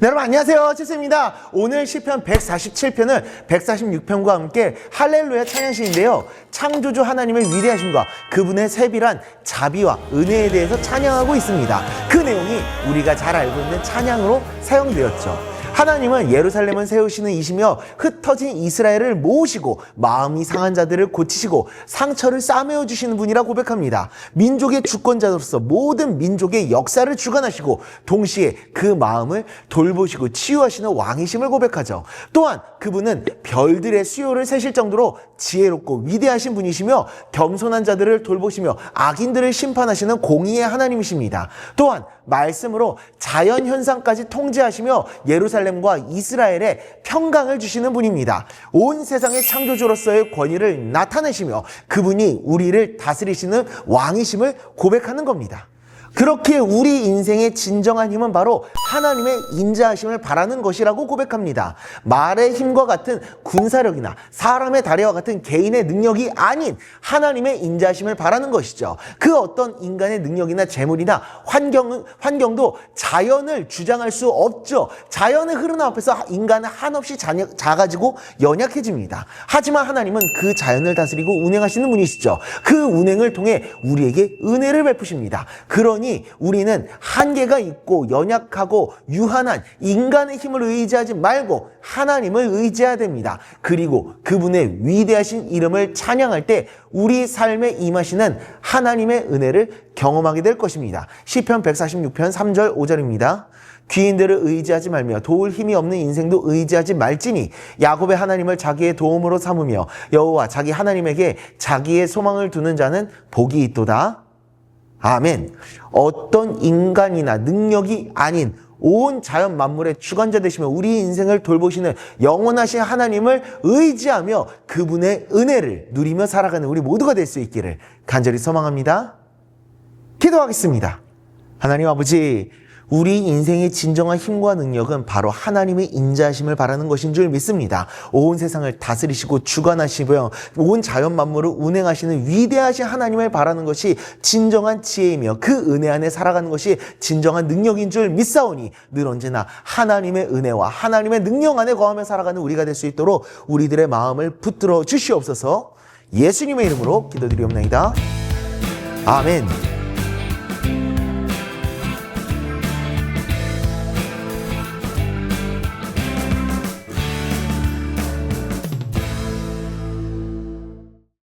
네, 여러분 안녕하세요. 칠수입니다. 오늘 시편 147편은 146편과 함께 할렐루야 찬양시인데요. 창조주 하나님의 위대하심과 그분의 세밀한 자비와 은혜에 대해서 찬양하고 있습니다. 그 내용이 우리가 잘 알고 있는 찬양으로 사용되었죠. 하나님은 예루살렘을 세우시는 이시며 흩어진 이스라엘을 모으시고 마음이 상한 자들을 고치시고 상처를 싸매어 주시는 분이라 고백합니다. 민족의 주권자로서 모든 민족의 역사를 주관하시고 동시에 그 마음을 돌보시고 치유하시는 왕이심을 고백하죠. 또한 그분은 별들의 수요를 세실 정도로 지혜롭고 위대하신 분이시며 겸손한 자들을 돌보시며 악인들을 심판하시는 공의의 하나님이십니다. 또한 말씀으로 자연 현상까지 통제하시며 예루살렘 과 이스라엘에 평강을 주시는 분입니다. 온 세상의 창조주로서의 권위를 나타내시며 그분이 우리를 다스리시는 왕이심을 고백하는 겁니다. 그렇게 우리 인생의 진정한 힘은 바로 하나님의 인자하심을 바라는 것이라고 고백합니다. 말의 힘과 같은 군사력이나 사람의 다리와 같은 개인의 능력이 아닌 하나님의 인자하심을 바라는 것이죠. 그 어떤 인간의 능력이나 재물이나 환경, 환경도 자연을 주장할 수 없죠. 자연의 흐름 앞에서 인간은 한없이 작아지고 연약해집니다. 하지만 하나님은 그 자연을 다스리고 운행하시는 분이시죠. 그 운행을 통해 우리에게 은혜를 베푸십니다. 그 러니 우리는 한계가 있고 연약하고 유한한 인간의 힘을 의지하지 말고 하나님을 의지해야 됩니다. 그리고 그분의 위대하신 이름을 찬양할 때 우리 삶에 임하시는 하나님의 은혜를 경험하게 될 것입니다. 시편 146편 3절 5절입니다. 귀인들을 의지하지 말며 도울 힘이 없는 인생도 의지하지 말지니 야곱의 하나님을 자기의 도움으로 삼으며 여호와 자기 하나님에게 자기의 소망을 두는 자는 복이 있도다. 아멘. 어떤 인간이나 능력이 아닌 온 자연 만물의 주관자 되시며 우리 인생을 돌보시는 영원하신 하나님을 의지하며 그분의 은혜를 누리며 살아가는 우리 모두가 될 수 있기를 간절히 소망합니다. 기도하겠습니다. 하나님 아버지, 우리 인생의 진정한 힘과 능력은 바로 하나님의 인자하심을 바라는 것인 줄 믿습니다. 온 세상을 다스리시고 주관하시고요. 온 자연 만물을 운행하시는 위대하신 하나님을 바라는 것이 진정한 지혜이며 그 은혜 안에 살아가는 것이 진정한 능력인 줄 믿사오니 늘 언제나 하나님의 은혜와 하나님의 능력 안에 거하며 살아가는 우리가 될 수 있도록 우리들의 마음을 붙들어 주시옵소서 예수님의 이름으로 기도드리옵나이다. 아멘.